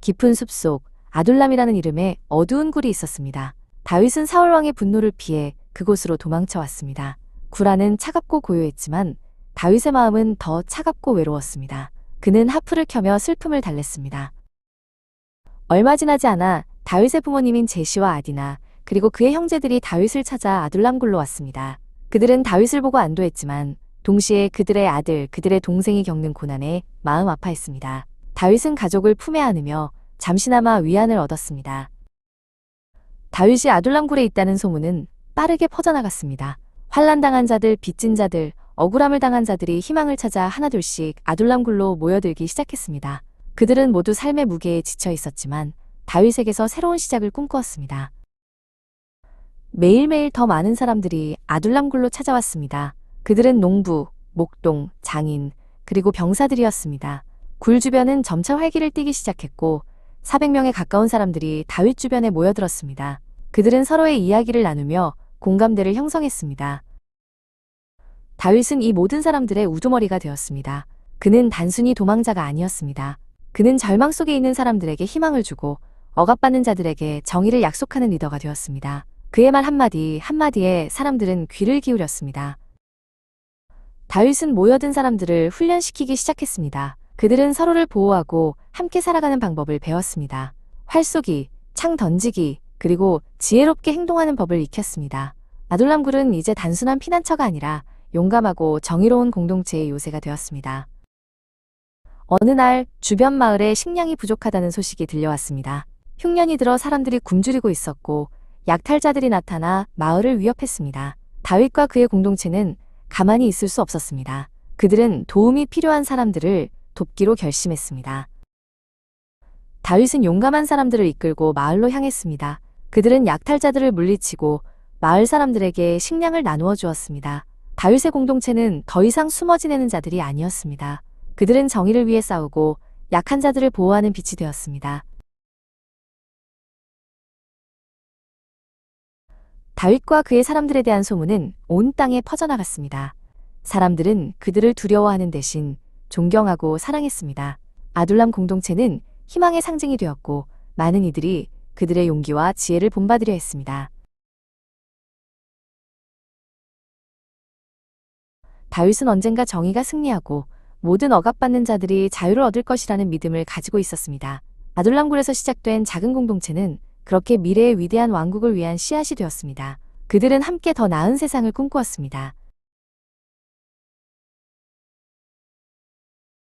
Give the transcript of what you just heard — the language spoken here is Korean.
깊은 숲속 아둘람이라는 이름의 어두운 굴이 있었습니다. 다윗은 사울 왕의 분노를 피해 그곳으로 도망쳐 왔습니다. 구라는 차갑고 고요했지만 다윗의 마음은 더 차갑고 외로웠습니다. 그는 하프를 켜며 슬픔을 달랬습니다. 얼마 지나지 않아 다윗의 부모님인 제시와 아디나 그리고 그의 형제들이 다윗을 찾아 아둘람굴로 왔습니다. 그들은 다윗을 보고 안도했지만 동시에 그들의 아들, 그들의 동생이 겪는 고난에 마음 아파했습니다. 다윗은 가족을 품에 안으며 잠시나마 위안을 얻었습니다. 다윗이 아둘람굴에 있다는 소문은 빠르게 퍼져나갔습니다. 환란당한 자들, 빚진 자들, 억울함을 당한 자들이 희망을 찾아 하나둘씩 아둘람굴로 모여들기 시작했습니다. 그들은 모두 삶의 무게에 지쳐 있었지만 다윗에게서 새로운 시작을 꿈꾸었습니다. 매일매일 더 많은 사람들이 아둘람굴로 찾아왔습니다. 그들은 농부, 목동, 장인, 그리고 병사들이었습니다. 굴 주변은 점차 활기를 띠기 시작했고 400명에 가까운 사람들이 다윗 주변에 모여들었습니다. 그들은 서로의 이야기를 나누며 공감대를 형성했습니다. 다윗은 이 모든 사람들의 우두머리가 되었습니다. 그는 단순히 도망자가 아니었습니다. 그는 절망 속에 있는 사람들에게 희망을 주고 억압받는 자들에게 정의를 약속하는 리더가 되었습니다. 그의 말 한마디 한마디에 사람들은 귀를 기울였습니다. 다윗은 모여든 사람들을 훈련시키기 시작했습니다. 그들은 서로를 보호하고 함께 살아가는 방법을 배웠습니다. 활 쏘기, 창 던지기, 그리고 지혜롭게 행동하는 법을 익혔습니다. 아둘람굴은 이제 단순한 피난처가 아니라 용감하고 정의로운 공동체의 요새가 되었습니다. 어느 날 주변 마을에 식량이 부족하다는 소식이 들려왔습니다. 흉년이 들어 사람들이 굶주리고 있었고 약탈자들이 나타나 마을을 위협했습니다. 다윗과 그의 공동체는 가만히 있을 수 없었습니다. 그들은 도움이 필요한 사람들을 돕기로 결심했습니다. 다윗은 용감한 사람들을 이끌고 마을로 향했습니다. 그들은 약탈자들을 물리치고 마을 사람들에게 식량을 나누어 주었습니다. 다윗의 공동체는 더 이상 숨어 지내는 자들이 아니었습니다. 그들은 정의를 위해 싸우고 약한 자들을 보호하는 빛이 되었습니다. 다윗과 그의 사람들에 대한 소문은 온 땅에 퍼져나갔습니다. 사람들은 그들을 두려워하는 대신 존경하고 사랑했습니다. 아둘람 공동체는 희망의 상징이 되었고 많은 이들이 그들의 용기와 지혜를 본받으려 했습니다. 다윗은 언젠가 정의가 승리하고 모든 억압받는 자들이 자유를 얻을 것이라는 믿음을 가지고 있었습니다. 아둘람굴에서 시작된 작은 공동체는 그렇게 미래의 위대한 왕국을 위한 씨앗이 되었습니다. 그들은 함께 더 나은 세상을 꿈꾸었습니다.